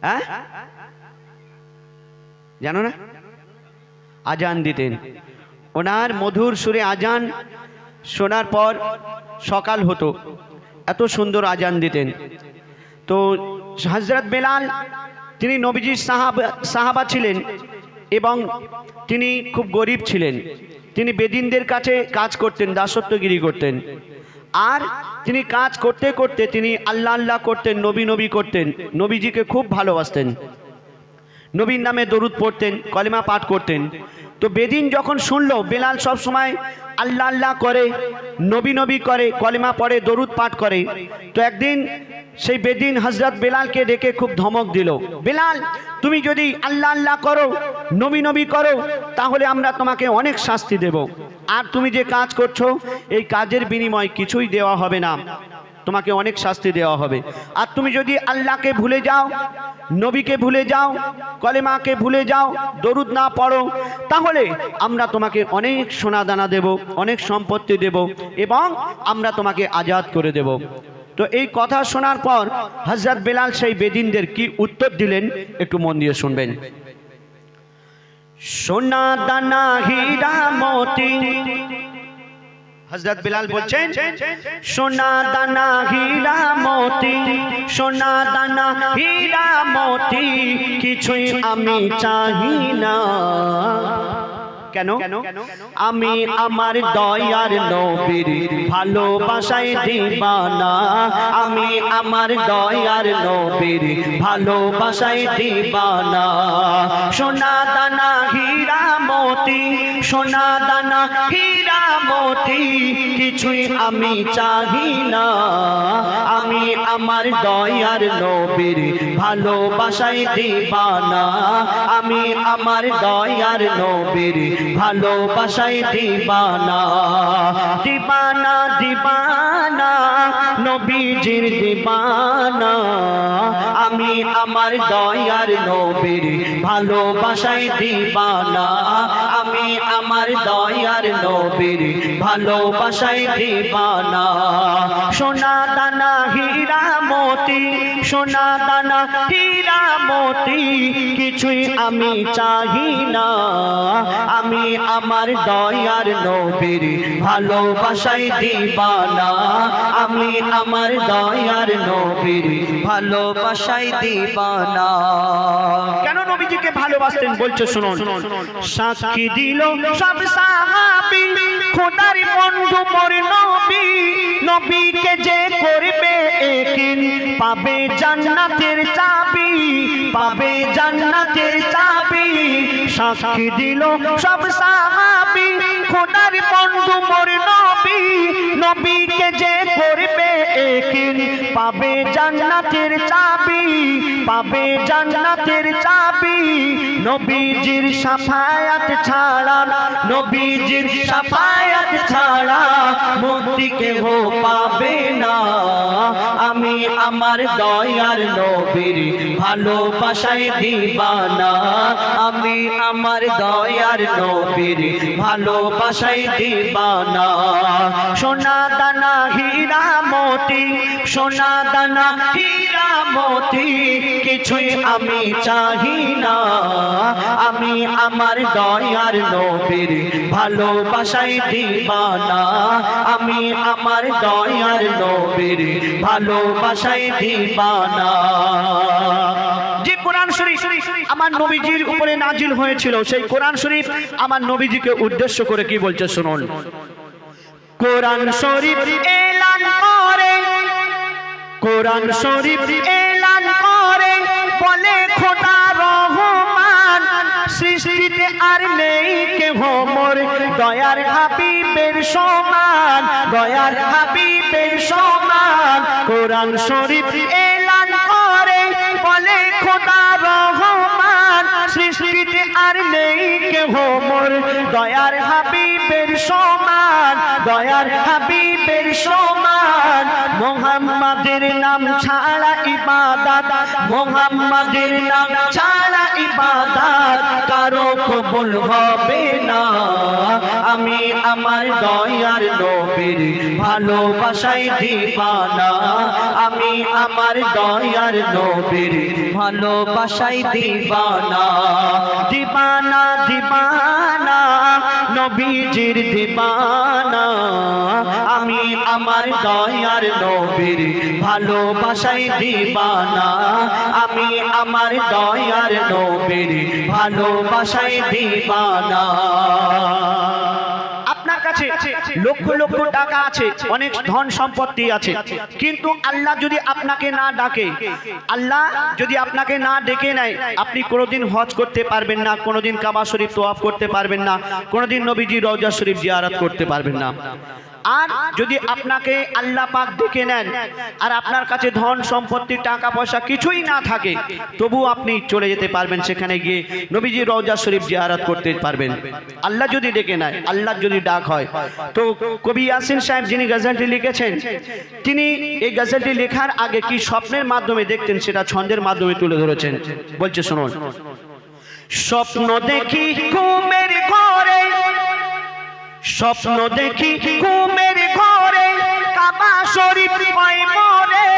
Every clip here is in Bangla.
হ্যাঁ? জানো না? আজান দিতেন। ওনার মধুর সুরে আজান শোনার পর সকাল হতো। এত সুন্দর আজান দিতেন। তো হজরত বেলাল, তিনি নবীজির সাহাবা সাহাবা ছিলেন এবং তিনি খুব গরিব ছিলেন। তিনি বেদিনদের কাছে কাজ করতেন, দাসত্বগিরি করতেন। আর তিনি কাজ করতে করতে তিনি আল্লাহ আল্লাহ করতেন, নবী নবী করতেন, নবীজিকে খুব ভালোবাসতেন। নবীর নামে দরুদ পড়তেন, কলেমা পাঠ করতেন। তো বেদিন যখন শুনলো, বেলাল সব সময় আল্লাহ আল্লাহ করে, নবী নবী করে, কলেমা পড়ে, দরুদ পাঠ করে। তো একদিন সেই বেদিন হজরত বেলালকে ডেকে খুব ধমক দিল, বেলাল, তুমি যদি আল্লাহ আল্লাহ করো, নবী নবী করো, তাহলে আমরা তোমাকে অনেক শাস্তি দেব। আর তুমি যে কাজ করছ, এই কাজের বিনিময় কিছুই দেওয়া হবে না। তোমাকে অনেক শাস্তি দেওয়া হবে। আর তুমি যদি আল্লাহকে ভুলে যাও, নবীকে ভুলে যাও, কলেমাকে ভুলে যাও, দরুদ না পড়ো, তাহলে আমরা তোমাকে অনেক সোনা দানা দেব, অনেক সম্পত্তি দেব এবং আমরা তোমাকে আজাদ করে দেব। তো এই কথা শোনার পর হজরত বেলাল সেই বেদিনদের কি উত্তর দিলেন? একটু মন দিয়ে শুনবেন। সোনা দানা হীরা মতি। হজরত বিলাল বলছেন, সোনা দানা হীরা মতি, সোনা দানা হীরা মতি, কিছুই আমি চাহি না। কেন? আমি আমার দয়ার নবীর ভালোবাসায় দিবানা। আমি আমার দয়ার নবীর ভালোবাসায় দিবানা। সোনা দানা হীরা মতি সোনা দানা, হীরা মতি, কিছুই আমি চাহি না। আমি আমার দয়ার নবীর ভালোবাসায় দিবানা। আমি আমার দয়ার নবীর ভালোবাসায় দিবানা। দিবানা দিবানা, নবীজির দিবানা। আমি আমার দয়ার নবীর ভালোবাসায় দিবানা। আমি আমার দয়ার নবীর ভালোবাসায় দিবানা। সোনা দানা হীরা মতি, সোনা দানা হীরা মতি, কিছুই আমি চাহি না আমার দয়ার নবীর ভালোবাসায় দিবানা। আমি আমার দয়ার নবীর ভালোবাসায় দিবানা। কেন নবীজিকে ভালোবাসতেন? বলছে, শুনুন। সাক্ষী দিল সব সাহাবী। খোদার বন্ধু মোর নবী। নবীকে যে করবে একিন পাবে জান্নাতের চাবি। পাবে জান্নাতের চাবি। সাক্ষী দিল সব সাহাবী। খোদার বন্ধু মোর নবী, নবীকে যে করবে একিন পাবে জান্নাতের চাবি, পাবে জান্নাতের চাবি। নবীজির সাফায়াত ছাড়া, নবীজির সাফায়াত ছাড়া মুক্তি কেহ পাবে না। আমি আমার দয়ার নবীর ভালোবাসায় দিবানা। আমি আমার দয়ার নবীর ভালোবাসায় দিবানা। সোনা দানা হীরা মতি, সোনা দানা হীরা মতি, কিছুই আমি চাহি না। আমি আমার দয়ার নবীর ভালোবাসায় দিবানা। আমি আমার দয়ার নবীর ভালোবাসায় দিবানা। কোরআন শরীফ আমার নবীজির উপরে নাজিল হয়েছিল। সেই কোরআন শরীফ আমার নবীজিকে উদ্দেশ্য করে কি বলছে শুনুন। কোরআন শরীফ এলান করে। কোরআন শরীফ এলান করে। বলে খোদা রহমান, সৃষ্টিতে আর নেই কেহ মোর। দয়ার হাবিবের সমান, দয়ার হাবিবের সমান। কোরআন শরীফ এলান করে আর নেই কেহ মোর। দয়ার হাবিবের সমান, দয়ার হাবিবের সমান। মোহাম্মদের নাম ছাড়া ইবাদত, মোহাম্মদের নাম ছাড়া ইবাদত কারও কবুল হবে না আমি আমার দয়ার নবীর ভালোবাসাই দিবানা। আমি আমার দয়ার নবীর ভালোবাসাই দিবানা। দিবানা দিবানা, নবীজির দিবানা। আমার দয়ার নবীর ভালোবাসাই দিবানা। আমি আমার দয়ার নবীর ভালোবাসাই দিবানা। লক্ষ লক্ষ টাকা আছে, অনেক ধন সম্পত্তি আছে। কিন্তু আল্লাহ যদি আপনাকে না ডাকে, আল্লাহ যদি আপনাকে না ডেকে নেয়, আপনি কোনোদিন হজ করতে পারবেন না, কোনোদিন কাবা শরীফ তোয়াফ করতে পারবেন না, কোনোদিন নবীজি রওজা শরীফ জিয়ারত করতে পারবেন না। আর যদি আপনাকে আল্লাহ পাক ডেকে নেন, আর আপনার কাছে ধন সম্পত্তি, টাকা পয়সা কিছুই না থাকে তবু আপনি চলে যেতে পারবেন সেখানে গিয়ে নবীজি রওজা শরীফ জিয়ারত করতে পারবেন। আল্লাহ যদি ডেকে নেয়, আল্লাহ যদি ডাক হয়। তো কবি ইয়াসিন সাহেব যিনি গজলটি লিখেছেন, তিনি এই গজলটি লেখার আগে কি স্বপ্নের মাধ্যমে দেখতেন, সেটা ছন্দের মাধ্যমে তুলে ধরেছেন? বলছে, শুনুন। স্বপ্ন দেখি ঘরে স্বপ্ন দেখি ঘুমের ঘরে কাবা শরীফ পাই মরে।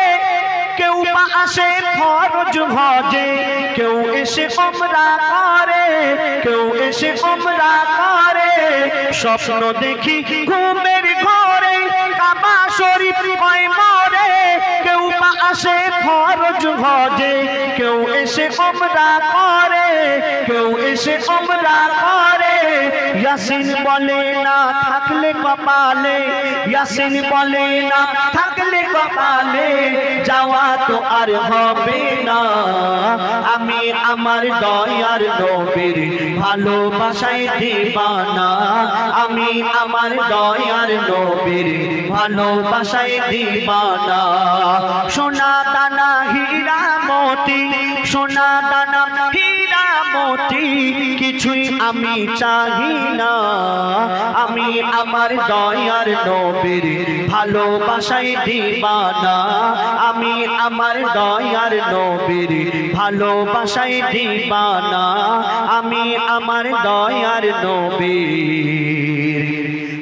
কেউ বা আসে ফরজ হজে কেউ এসে ওমরা করে কেউ এসে ওমরা করে। স্বপ্ন দেখি ঘুমের ঘরে কাবা শরীফ পাই মরে। কেউ বা আসে ফরজ হজে কেউ এসে ওমরা করে কেউ এসে ওমরা করে। ইয়াসিন বলে না থাকলে কপালে, ইয়াসিন বলে না থাকলে কপালে, যাওয়া তো আর হবে না। আমি আমার দয়ার নবীর ভালোবাসায় দিবানা। আমি আমার দয়ার নবীর ভালোবাসায় দিবানা। সোনা দানা হীরা মতি সোনা দানা হীরা মতি কিছুই আমি চাহি না। আমি আমার দয়ার নবীর ভালোবাসায় দিবানা। আমি আমার দয়ার নবীর ভালোবাসায় দিবানা। আমি আমার দয়ার নবীর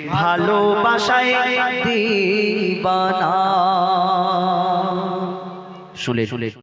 ভালোবাসায় দিবানা। শুনে শুনে।